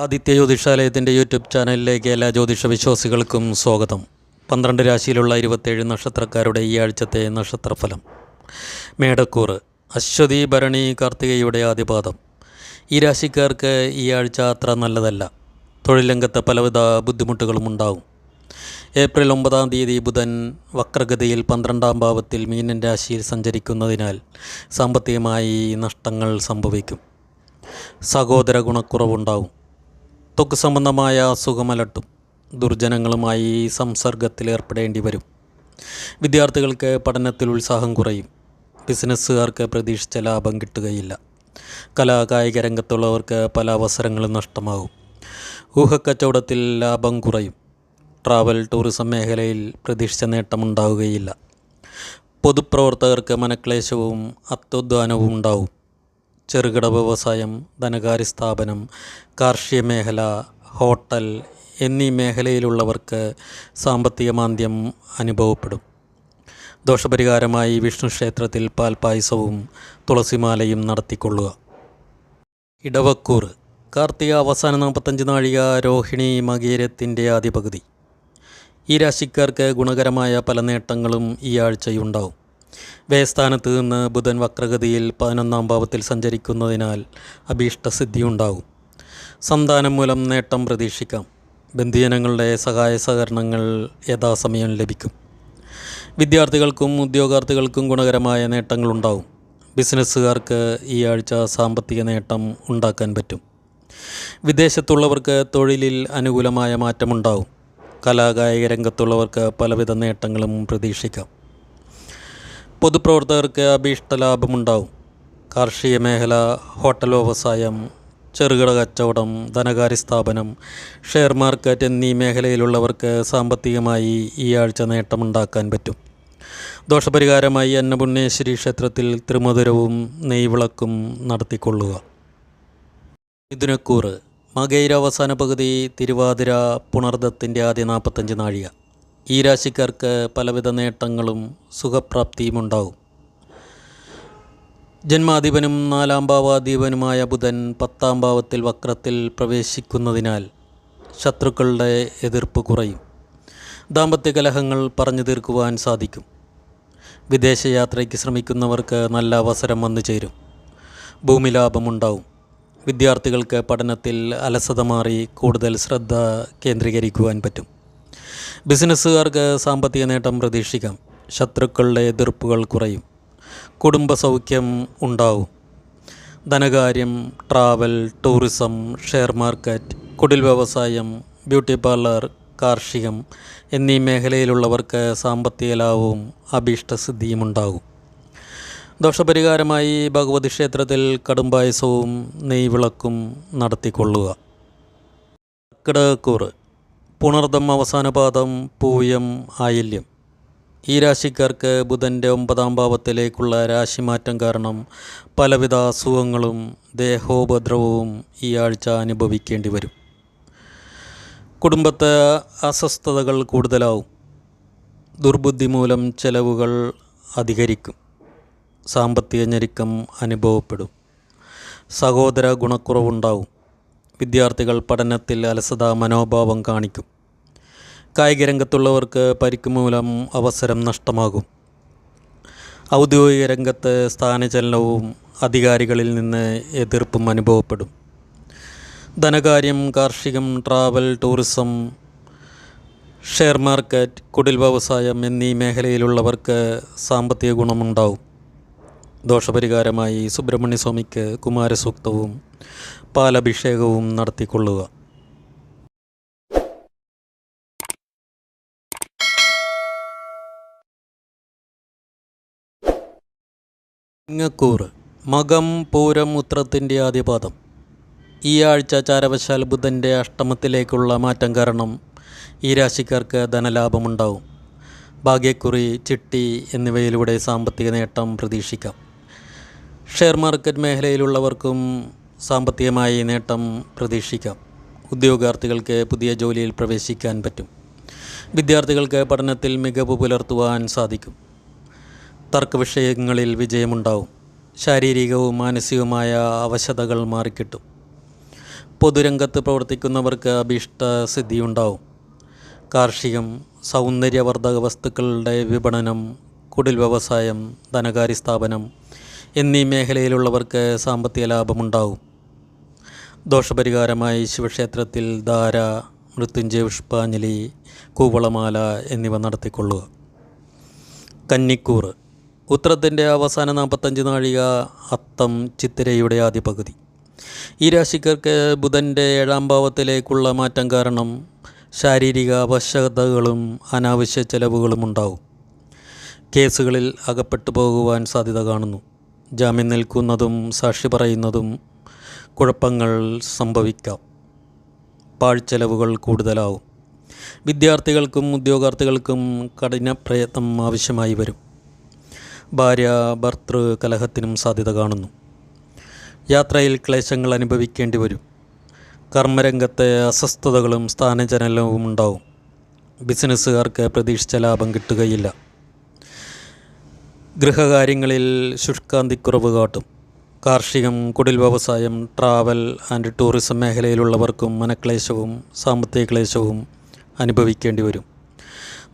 Aditya ജ്യോതിഷാലയത്തിന്റെ YouTube ചാനലിലേക്ക് എല്ലാ ജ്യോതിഷ വിശ്വാസികൾക്കും സ്വാഗതം. പന്ത്രണ്ട് രാശിയിലുള്ള ഇരുപത്തേഴ് നക്ഷത്രക്കാരുടെ ഈ ആഴ്ചത്തെ നക്ഷത്രഫലം. മേടക്കൂർ അശ്വതി ഭരണി കാർത്തികയുടെ ആദിപാദം ഈ രാശിക്കാർക്ക് ഈ ആഴ്ച അത്ര നല്ലതല്ല. തൊഴിലംഗത്തെ പലവിധ ബുദ്ധിമുട്ടുകളും ഉണ്ടാകും. ഏപ്രിൽ ഒമ്പതാം തീയതി ബുധൻ വക്രഗതിയിൽ പന്ത്രണ്ടാം ഭാവത്തിൽ മീനൻ രാശിയിൽ സഞ്ചരിക്കുന്നതിനാൽ സാമ്പത്തികമായി നഷ്ടങ്ങൾ സംഭവിക്കും. സഹോദര ഗുണക്കുറവുണ്ടാവും ത്വക്ക് സംബന്ധമായ അസുഖമലട്ടും ദുർജനങ്ങളുമായി സംസർഗത്തിൽ ഏർപ്പെടേണ്ടി വരും. വിദ്യാർത്ഥികൾക്ക് പഠനത്തിൽ ഉത്സാഹം കുറയും. ബിസിനസ്സുകാർക്ക് പ്രതീക്ഷിച്ച ലാഭം കിട്ടുകയില്ല. കലാകായിക രംഗത്തുള്ളവർക്ക് പല അവസരങ്ങളും നഷ്ടമാകും. ഊഹക്കച്ചവടത്തിൽ ലാഭം കുറയും. ട്രാവൽ ടൂറിസം മേഖലയിൽ പ്രതീക്ഷിച്ച നേട്ടമുണ്ടാവുകയില്ല. പൊതുപ്രവർത്തകർക്ക് മനക്ലേശവും അത്യുദ്ധാനവും ഉണ്ടാവും. ചെറുകിട വ്യവസായം ധനകാര്യ സ്ഥാപനം കാർഷിക മേഖല ഹോട്ടൽ എന്നീ മേഖലയിലുള്ളവർക്ക് സാമ്പത്തിക മാന്ദ്യം അനുഭവപ്പെടും. ദോഷപരിഹാരമായി വിഷ്ണു ക്ഷേത്രത്തിൽ പാൽപായസവും തുളസിമാലയും നടത്തിക്കൊള്ളുക. ഇടവക്കൂർ കാർത്തിക അവസാന നാൽപ്പത്തഞ്ച് നാഴിക രോഹിണി മകീരത്തിന്റെ ആദ്യ പകുതി ഈ രാശിക്കാർക്ക് ഗുണകരമായ പല നേട്ടങ്ങളും ഈ ആഴ്ചയുണ്ടാവും. വ്യയസ്ഥാനത്ത് നിന്ന് ബുധൻ വക്രഗതിയിൽ പതിനൊന്നാം ഭാവത്തിൽ സഞ്ചരിക്കുന്നതിനാൽ അഭീഷ്ടസിദ്ധി ഉണ്ടാകും സന്താനം മൂലം നേട്ടം പ്രതീക്ഷിക്കാം. ബന്ധുജനങ്ങളുടെ സഹായ സഹകരണങ്ങൾ യഥാസമയം ലഭിക്കും. വിദ്യാർത്ഥികൾക്കും ഉദ്യോഗാർത്ഥികൾക്കും ഗുണകരമായ നേട്ടങ്ങളുണ്ടാവും ബിസിനസ്സുകാർക്ക് ഈ ആഴ്ച സാമ്പത്തിക നേട്ടം ഉണ്ടാക്കാൻ പറ്റും. വിദേശത്തുള്ളവർക്ക് തൊഴിലിൽ അനുകൂലമായ മാറ്റമുണ്ടാവും കലാകായിക രംഗത്തുള്ളവർക്ക് പലവിധ നേട്ടങ്ങളും പ്രതീക്ഷിക്കാം. പൊതുപ്രവർത്തകർക്ക് അഭീഷ്ട ലാഭമുണ്ടാവും. കാർഷിക മേഖല ഹോട്ടൽ വ്യവസായം ചെറുകിട കച്ചവടം ധനകാര്യ സ്ഥാപനം ഷെയർ മാർക്കറ്റ് എന്നീ മേഖലയിലുള്ളവർക്ക് സാമ്പത്തികമായി ഈ ആഴ്ച നേട്ടമുണ്ടാക്കാൻ പറ്റും. ദോഷപരിഹാരമായി അന്നപുണ്യേശ്വരി ക്ഷേത്രത്തിൽ ത്രിമധുരവും നെയ്വിളക്കും നടത്തിക്കൊള്ളുക. മിഥുനക്കൂറ് മകൈര അവസാന പകുതി തിരുവാതിര പുണർദത്തിന്റെ ആദ്യ നാൽപ്പത്തഞ്ച് നാഴിക. ഈ രാശിക്കാർക്ക് പലവിധ നേട്ടങ്ങളും സുഖപ്രാപ്തിയും ഉണ്ടാവും ജന്മാധിപനും നാലാം ഭാവാധിപനുമായ ബുധൻ പത്താം ഭാവത്തിൽ വക്രത്തിൽ പ്രവേശിക്കുന്നതിനാൽ ശത്രുക്കളുടെ എതിർപ്പ് കുറയും. ദാമ്പത്യ കലഹങ്ങൾ പറഞ്ഞു തീർക്കുവാൻ സാധിക്കും. വിദേശയാത്രയ്ക്ക് ശ്രമിക്കുന്നവർക്ക് നല്ല അവസരം വന്നു ചേരും. ഭൂമി ലാഭമുണ്ടാവും. വിദ്യാർത്ഥികൾക്ക് പഠനത്തിൽ അലസത മാറി കൂടുതൽ ശ്രദ്ധ കേന്ദ്രീകരിക്കുവാൻ പറ്റും. ബിസിനസ്സുകാർക്ക് സാമ്പത്തിക നേട്ടം പ്രതീക്ഷിക്കാം. ശത്രുക്കളുടെ എതിർപ്പുകൾ കുറയും. കുടുംബസൗഖ്യം ഉണ്ടാവും. ധനകാര്യം ട്രാവൽ ടൂറിസം ഷെയർ മാർക്കറ്റ് കുടിൽ വ്യവസായം ബ്യൂട്ടി പാർലർ കാർഷികം എന്നീ മേഖലയിലുള്ളവർക്ക് സാമ്പത്തിക ലാഭവും അഭീഷ്ടസിദ്ധിയും ഉണ്ടാകും. ദോഷപരിഹാരമായി ഭഗവതി ക്ഷേത്രത്തിൽ കടുംപായസവും നെയ്വിളക്കും നടത്തിക്കൊള്ളുക. കർക്കിടകക്കൂറ് പുണർദം അവസാനപാദം പൂയം ആയില്യം. ഈ രാശിക്കാർക്ക് ബുധന്റെ ഒമ്പതാം ഭാവത്തിലേക്കുള്ള രാശിമാറ്റം കാരണം പലവിധ അസുഖങ്ങളും ദേഹോപദ്രവവും ഈ ആഴ്ച അനുഭവിക്കേണ്ടി വരും. കുടുംബത്തെ അസ്വസ്ഥതകൾ കൂടുതലാവും. ദുർബുദ്ധി മൂലം ചെലവുകൾ അധികരിക്കും. സാമ്പത്തിക ഞെരുക്കം അനുഭവപ്പെടും. സഹോദര ഗുണക്കുറവുണ്ടാവും. വിദ്യാർത്ഥികൾ പഠനത്തിൽ അലസത മനോഭാവം കാണിക്കും. കായിക രംഗത്തുള്ളവർക്ക് പരിക്ക് മൂലം അവസരം നഷ്ടമാകും. ഔദ്യോഗിക രംഗത്ത് സ്ഥാനചലനവും അധികാരികളിൽ നിന്ന് എതിർപ്പും അനുഭവപ്പെടും. ധനകാര്യം കാർഷികം ട്രാവൽ ടൂറിസം ഷെയർ മാർക്കറ്റ് കുടിൽ വ്യവസായം എന്നീ മേഖലയിലുള്ളവർക്ക് സാമ്പത്തിക ഗുണമുണ്ടാവും. ദോഷപരിഹാരമായി സുബ്രഹ്മണ്യസ്വാമിക്ക് കുമാരസൂക്തവും പാലഭിഷേകവും നടത്തിക്കൊള്ളുക. ഇങ്ങക്കൂർ മകം പൂരം ഉത്രത്തിന്റെ ആദ്യപാദം. ഈ ആഴ്ച ചാരവശാൽ ബുധന്റെ അഷ്ടമത്തിലേക്കുള്ള മാറ്റം കാരണം ഈ രാശിക്കാർക്ക് ധനലാഭമുണ്ടാവും. ഭാഗ്യക്കുറി ചിട്ടി എന്നിവയിലൂടെ സാമ്പത്തിക നേട്ടം പ്രതീക്ഷിക്കാം. ഷെയർ മാർക്കറ്റ് മേഖലയിലുള്ളവർക്കും സാമ്പത്തികമായി നേട്ടം പ്രതീക്ഷിക്കാം. ഉദ്യോഗാർത്ഥികൾക്ക് പുതിയ ജോലിയിൽ പ്രവേശിക്കാൻ പറ്റും. വിദ്യാർത്ഥികൾക്ക് പഠനത്തിൽ മികവ് പുലർത്തുവാൻ സാധിക്കും. തർക്ക വിഷയങ്ങളിൽ വിജയമുണ്ടാവും. ശാരീരികവും മാനസികവുമായ അവശതകൾ മാറിക്കിട്ടും. പൊതുരംഗത്ത് പ്രവർത്തിക്കുന്നവർക്ക് അഭീഷ്ട സിദ്ധിയുണ്ടാവും. കാർഷികം സൗന്ദര്യവർദ്ധക വസ്തുക്കളുടെ വിപണനം കുടിൽ വ്യവസായം ധനകാര്യ സ്ഥാപനം എന്നീ മേഖലയിലുള്ളവർക്ക് സാമ്പത്തിക ലാഭമുണ്ടാവും. ദോഷപരിഹാരമായി ശിവക്ഷേത്രത്തിൽ ധാര മൃത്യുഞ്ജയ പുഷ്പാഞ്ജലി കൂവളമാല എന്നിവ നടത്തിക്കൊള്ളുക. കന്നിക്കൂർ ഉത്രത്തിന്റെ അവസാന നാൽപ്പത്തഞ്ച് നാഴിക അത്തം ചിത്തിരയുടെ ആദ്യ പകുതി ഈ രാശിക്കാർക്ക് ബുധന്റെ ഏഴാം ഭാവത്തിലേക്കുള്ള മാറ്റം കാരണം ശാരീരിക അവശതകളും അനാവശ്യ ചെലവുകളും ഉണ്ടാവും കേസുകളിൽ അകപ്പെട്ടു പോകുവാൻ സാധ്യത കാണുന്നു. ജാമ്യം നിൽക്കുന്നതും സാക്ഷി പറയുന്നതും കുഴപ്പങ്ങൾ സംഭവിക്കാം. പാഴ്ചെലവുകൾ കൂടുതലാവും. വിദ്യാർത്ഥികൾക്കും ഉദ്യോഗാർത്ഥികൾക്കും കഠിന പ്രയത്നം ആവശ്യമായി വരും. ഭാര്യ ഭർത്തൃ കലഹത്തിനും സാധ്യത കാണുന്നു. യാത്രയിൽ ക്ലേശങ്ങൾ അനുഭവിക്കേണ്ടി വരും. കർമ്മരംഗത്തെ അസ്വസ്ഥതകളും സ്ഥാനചലനവും ഉണ്ടാവും. ബിസിനസ്സുകാർക്ക് പ്രതീക്ഷിച്ച ലാഭം കിട്ടുകയില്ല. ഗൃഹകാര്യങ്ങളിൽ ശുഷ്കാന്തിക്കുറവ് കാട്ടും. കാർഷികം കുടിൽ വ്യവസായം ട്രാവൽ ആൻഡ് ടൂറിസം മേഖലയിലുള്ളവർക്കും മനക്ലേശവും സാമ്പത്തിക ക്ലേശവും അനുഭവിക്കേണ്ടി വരും.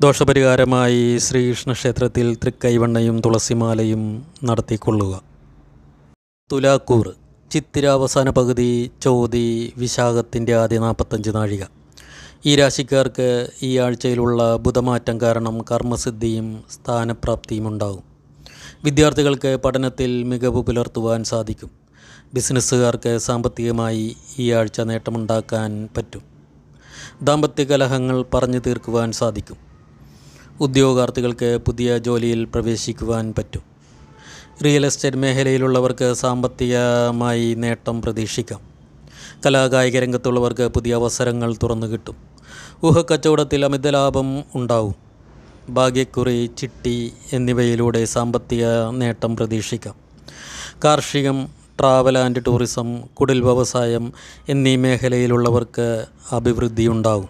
ദോഷപരിഹാരമായി ശ്രീകൃഷ്ണ ക്ഷേത്രത്തിൽ തൃക്കൈവണ്ണയും തുളസിമാലയും നടത്തിക്കൊള്ളുക. തുലാക്കൂർ ചിത്തിര അവസാന പകുതി ചോതി വിശാഖത്തിന്റെ ആദ്യ നാൽപ്പത്തഞ്ച് നാഴിക. ഈ രാശിക്കാർക്ക് ഈ ആഴ്ചയിലുള്ള ബുധമാറ്റം കാരണം കർമ്മസിദ്ധിയും സ്ഥാനപ്രാപ്തിയും ഉണ്ടാകും. വിദ്യാർത്ഥികൾക്ക് പഠനത്തിൽ മികവ് പുലർത്തുവാൻ സാധിക്കും. ബിസിനസ്സുകാർക്ക് സാമ്പത്തികമായി ഈ ആഴ്ച നേട്ടമുണ്ടാക്കാൻ പറ്റും. ദാമ്പത്യ കലഹങ്ങൾ പറഞ്ഞു തീർക്കുവാൻ സാധിക്കും. ഉദ്യോഗാർത്ഥികൾക്ക് പുതിയ ജോലിയിൽ പ്രവേശിക്കുവാൻ പറ്റും. റിയൽ എസ്റ്റേറ്റ് മേഖലയിലുള്ളവർക്ക് സാമ്പത്തികമായി നേട്ടം പ്രതീക്ഷിക്കാം. കലാകായിക രംഗത്തുള്ളവർക്ക് പുതിയ അവസരങ്ങൾ തുറന്നു കിട്ടും. ഊഹക്കച്ചവടത്തിൽ അമിത ലാഭം ഉണ്ടാവും. ഭാഗ്യക്കുറി ചിട്ടി എന്നിവയിലൂടെ സാമ്പത്തിക നേട്ടം പ്രതീക്ഷിക്കാം. കാർഷികം ട്രാവൽ ആൻഡ് ടൂറിസം കുടിൽ വ്യവസായം എന്നീ മേഖലയിലുള്ളവർക്ക് അഭിവൃദ്ധി ഉണ്ടാകും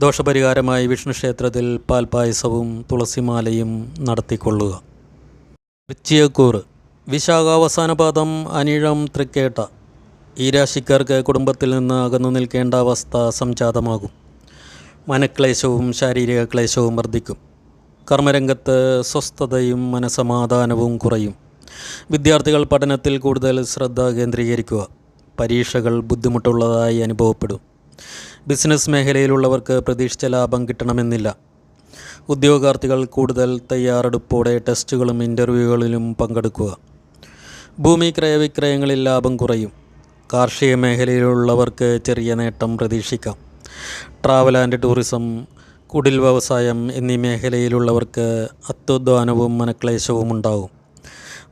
ദോഷപരിഹാരമായി വിഷ്ണു ക്ഷേത്രത്തിൽ പാൽപായസവും തുളസിമാലയും നടത്തിക്കൊള്ളുക. വൃശ്ചിയക്കൂറ് വിശാഖാവസാന പാദം അനിഴം തൃക്കേട്ട. ഈ രാശിക്കാർക്ക് കുടുംബത്തിൽ നിന്ന് അകന്നു നിൽക്കേണ്ട അവസ്ഥ സംജാതമാകും. മനക്ലേശവും ശാരീരിക ക്ലേശവും വർദ്ധിക്കും. കർമ്മരംഗത്ത് സ്വസ്ഥതയും മനസമാധാനവും കുറയും. വിദ്യാർത്ഥികൾ പഠനത്തിൽ കൂടുതൽ ശ്രദ്ധ കേന്ദ്രീകരിക്കുക. പരീക്ഷകൾ ബുദ്ധിമുട്ടുള്ളതായി അനുഭവപ്പെടും. ബിസിനസ് മേഖലയിലുള്ളവർക്ക് പ്രതീക്ഷിച്ച ലാഭം കിട്ടണമെന്നില്ല. ഉദ്യോഗാർത്ഥികൾ കൂടുതൽ തയ്യാറെടുപ്പോടെ ടെസ്റ്റുകളും ഇന്റർവ്യൂകളിലും പങ്കെടുക്കുക. ഭൂമി ക്രയവിക്രയങ്ങളിൽ ലാഭം കുറയും. കാർഷിക മേഖലയിലുള്ളവർക്ക് ചെറിയ നേട്ടം പ്രതീക്ഷിക്കാം. ട്രാവൽ ആൻഡ് ടൂറിസം കുടിൽ വ്യവസായം എന്നീ മേഖലയിലുള്ളവർക്ക് അത്യുദ്ധാനവും മനക്ലേശവും ഉണ്ടാവും.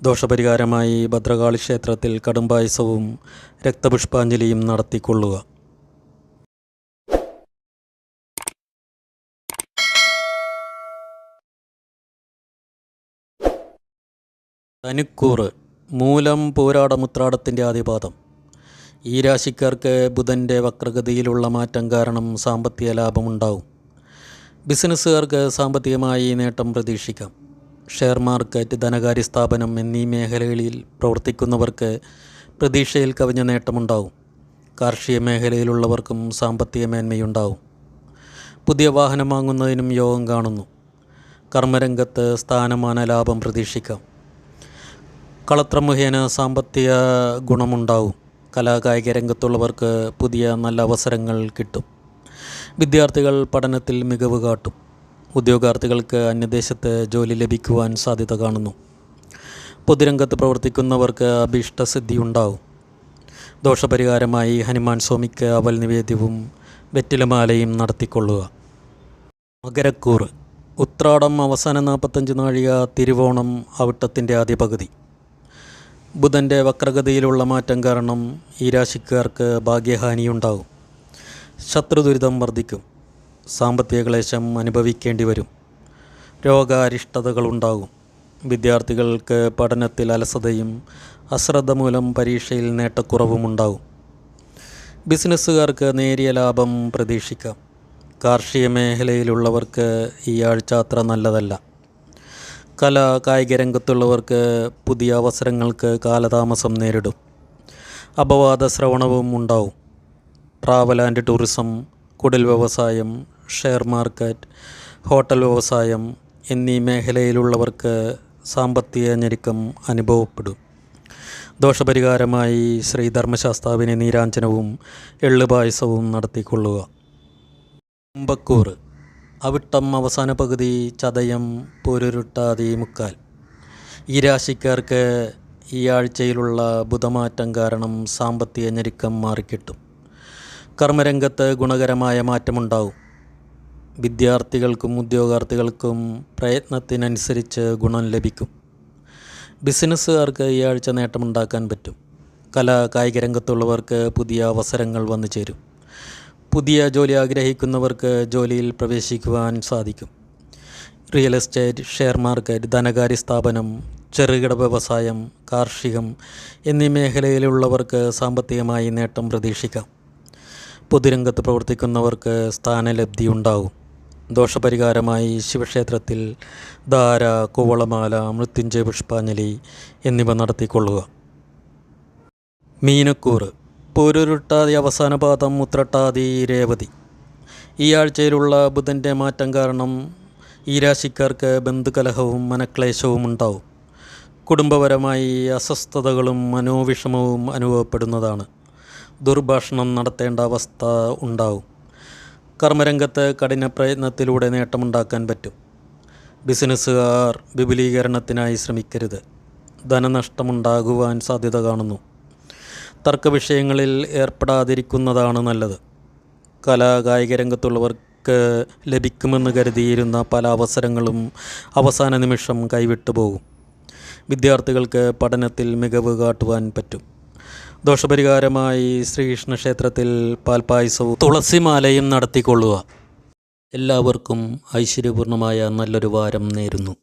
ദോഷപരിഹാരമായി ഭദ്രകാളി ക്ഷേത്രത്തിൽ കടുംപായസവും രക്തപുഷ്പാഞ്ജലിയും നടത്തിക്കൊള്ളുക. തനിക്കൂറ് മൂലം പോരാടമുത്രാടത്തിന്റെ ആദ്യപാദം. ഈ രാശിക്കാർക്ക് ബുധന്റെ വക്രഗതിയിലുള്ള മാറ്റം കാരണം സാമ്പത്തിക ലാഭമുണ്ടാവും. ബിസിനസ്സുകാർക്ക് സാമ്പത്തികമായി നേട്ടം പ്രതീക്ഷിക്കാം. ഷെയർ മാർക്കറ്റ് ധനകാര്യ സ്ഥാപനം എന്നീ മേഖലകളിൽ പ്രവർത്തിക്കുന്നവർക്ക് പ്രതീക്ഷയിൽ കവിഞ്ഞ നേട്ടമുണ്ടാവും. കാർഷിക മേഖലയിലുള്ളവർക്കും സാമ്പത്തിക മേന്മയുണ്ടാവും. പുതിയ വാഹനം വാങ്ങുന്നതിനും യോഗം കാണുന്നു. കർമ്മരംഗത്ത് സ്ഥാനമാന ലാഭം പ്രതീക്ഷിക്കാം. കളത്രം മുഖേന സാമ്പത്തിക ഗുണമുണ്ടാവും. കലാകായിക രംഗത്തുള്ളവർക്ക് പുതിയ നല്ല അവസരങ്ങൾ കിട്ടും. വിദ്യാർത്ഥികൾ പഠനത്തിൽ മികവ് കാട്ടും. ഉദ്യോഗാർത്ഥികൾക്ക് അന്യദേശത്ത് ജോലി ലഭിക്കുവാൻ സാധ്യത കാണുന്നു. പൊതുരംഗത്ത് പ്രവർത്തിക്കുന്നവർക്ക് അഭീഷ്ടസിദ്ധി ഉണ്ടാവും ദോഷപരിഹാരമായി ഹനുമാൻ സ്വാമിക്ക് അവൽ നിവേദ്യവും വെറ്റിലമാലയും നടത്തിക്കൊള്ളുക. മകരക്കൂറ് ഉത്രാടം അവസാന നാൽപ്പത്തഞ്ച് നാഴിക തിരുവോണം അവിട്ടത്തിന്റെ ആദ്യ പകുതി. ബുധന്റെ വക്രഗതിയിലുള്ള മാറ്റം കാരണം ഈ രാശിക്കാർക്ക് ഭാഗ്യഹാനിയുണ്ടാവും. ശത്രുദുരിതം വർദ്ധിക്കും. സാമ്പത്തിക ക്ലേശം അനുഭവിക്കേണ്ടി വരും. രോഗാരിഷ്ടതകളുണ്ടാകും. വിദ്യാർത്ഥികൾക്ക് പഠനത്തിൽ അലസതയും അശ്രദ്ധ മൂലം പരീക്ഷയിൽ നേട്ടക്കുറവും ഉണ്ടാകും. ബിസിനസ്സുകാർക്ക് നേരിയ ലാഭം പ്രതീക്ഷിക്കാം. കാർഷിക മേഖലയിലുള്ളവർക്ക് ഈ ആഴ്ച അത്ര നല്ലതല്ല. കല കായിക രംഗത്തുള്ളവർക്ക് പുതിയ അവസരങ്ങൾക്ക് കാലതാമസം നേരിടും. അപവാദ ശ്രവണവും ഉണ്ടാവും ട്രാവൽ ആൻഡ് ടൂറിസം കുടിൽ വ്യവസായം ഷെയർ മാർക്കറ്റ് ഹോട്ടൽ വ്യവസായം എന്നീ മേഖലയിലുള്ളവർക്ക് സാമ്പത്തിക ഞെരുക്കം അനുഭവപ്പെടും. ദോഷപരിഹാരമായി ശ്രീ ധർമ്മശാസ്താവിന് നീരാഞ്ജനവും എള്ളുപായസവും നടത്തിക്കൊള്ളുക. കുമ്പക്കൂർ അവിട്ടം അവസാന പകുതി ചതയം പൊരുരുട്ടാതി മുക്കാൽ. ഈ രാശിക്കാർക്ക് ഈ ആഴ്ചയിലുള്ള ബുധമാറ്റം കാരണം സാമ്പത്തിക ഞെരുക്കം മാറിക്കിട്ടും. കർമ്മരംഗത്ത് ഗുണകരമായ മാറ്റമുണ്ടാവും. വിദ്യാർത്ഥികൾക്കും ഉദ്യോഗാർത്ഥികൾക്കും പ്രയത്നത്തിനനുസരിച്ച് ഗുണം ലഭിക്കും. ബിസിനസ്സുകാർക്ക് ഈ ആഴ്ച നേട്ടമുണ്ടാക്കാൻ പറ്റും. കലാ കായിക രംഗത്തുള്ളവർക്ക് പുതിയ അവസരങ്ങൾ വന്നു ചേരും. പുതിയ ജോലി ആഗ്രഹിക്കുന്നവർക്ക് ജോലിയിൽ പ്രവേശിക്കുവാൻ സാധിക്കും. റിയൽ എസ്റ്റേറ്റ് ഷെയർ മാർക്കറ്റ് ധനകാര്യ സ്ഥാപനം ചെറുകിട വ്യവസായം കാർഷികം എന്നീ മേഖലയിലുള്ളവർക്ക് സാമ്പത്തികമായി നേട്ടം പ്രതീക്ഷിക്കാം. പൊതുരംഗത്ത് പ്രവർത്തിക്കുന്നവർക്ക് സ്ഥാനലബ്ധി ഉണ്ടാവും ദോഷപരിഹാരമായി ശിവക്ഷേത്രത്തിൽ ധാര കുവളമാല മൃത്യുഞ്ജയ പുഷ്പാഞ്ജലി എന്നിവ നടത്തിക്കൊള്ളുക. മീനക്കൂറ് പൂരുരുട്ടാതി അവസാന പാദം ഉത്രട്ടാതി രേവതി. ഈ ആഴ്ചയിലുള്ള ബുധന്റെ മാറ്റം കാരണം ഈ രാശിക്കാർക്ക് ബന്ധുകലഹവും മനക്ലേശവും ഉണ്ടാവും. കുടുംബപരമായി അസ്വസ്ഥതകളും മനോവിഷമവും അനുഭവപ്പെടുന്നതാണ്. ദുർഭാഷണം നടത്തേണ്ട അവസ്ഥ ഉണ്ടാവും. കർമ്മരംഗത്ത് കഠിന പ്രയത്നത്തിലൂടെ നേട്ടമുണ്ടാക്കാൻ പറ്റും. ബിസിനസ്സുകാർ വിപുലീകരണത്തിനായി ശ്രമിക്കരുത്. ധനനഷ്ടമുണ്ടാകുവാൻ സാധ്യത കാണുന്നു. തർക്ക വിഷയങ്ങളിൽ ഏർപ്പെടാതിരിക്കുന്നതാണ് നല്ലത്. കലാ കായിക രംഗത്തുള്ളവർക്ക് ലഭിക്കുമെന്ന് കരുതിയിരുന്ന പല അവസരങ്ങളും അവസാന നിമിഷം കൈവിട്ടു പോകും വിദ്യാർത്ഥികൾക്ക് പഠനത്തിൽ മികവ് കാട്ടുവാൻ പറ്റും. ദോഷപരിഹാരമായി ശ്രീകൃഷ്ണ ക്ഷേത്രത്തിൽ പാൽപ്പായസവും തുളസിമാലയും നടത്തിക്കൊള്ളുക. എല്ലാവർക്കും ഐശ്വര്യപൂർണമായ നല്ലൊരു വാരം നേരുന്നു.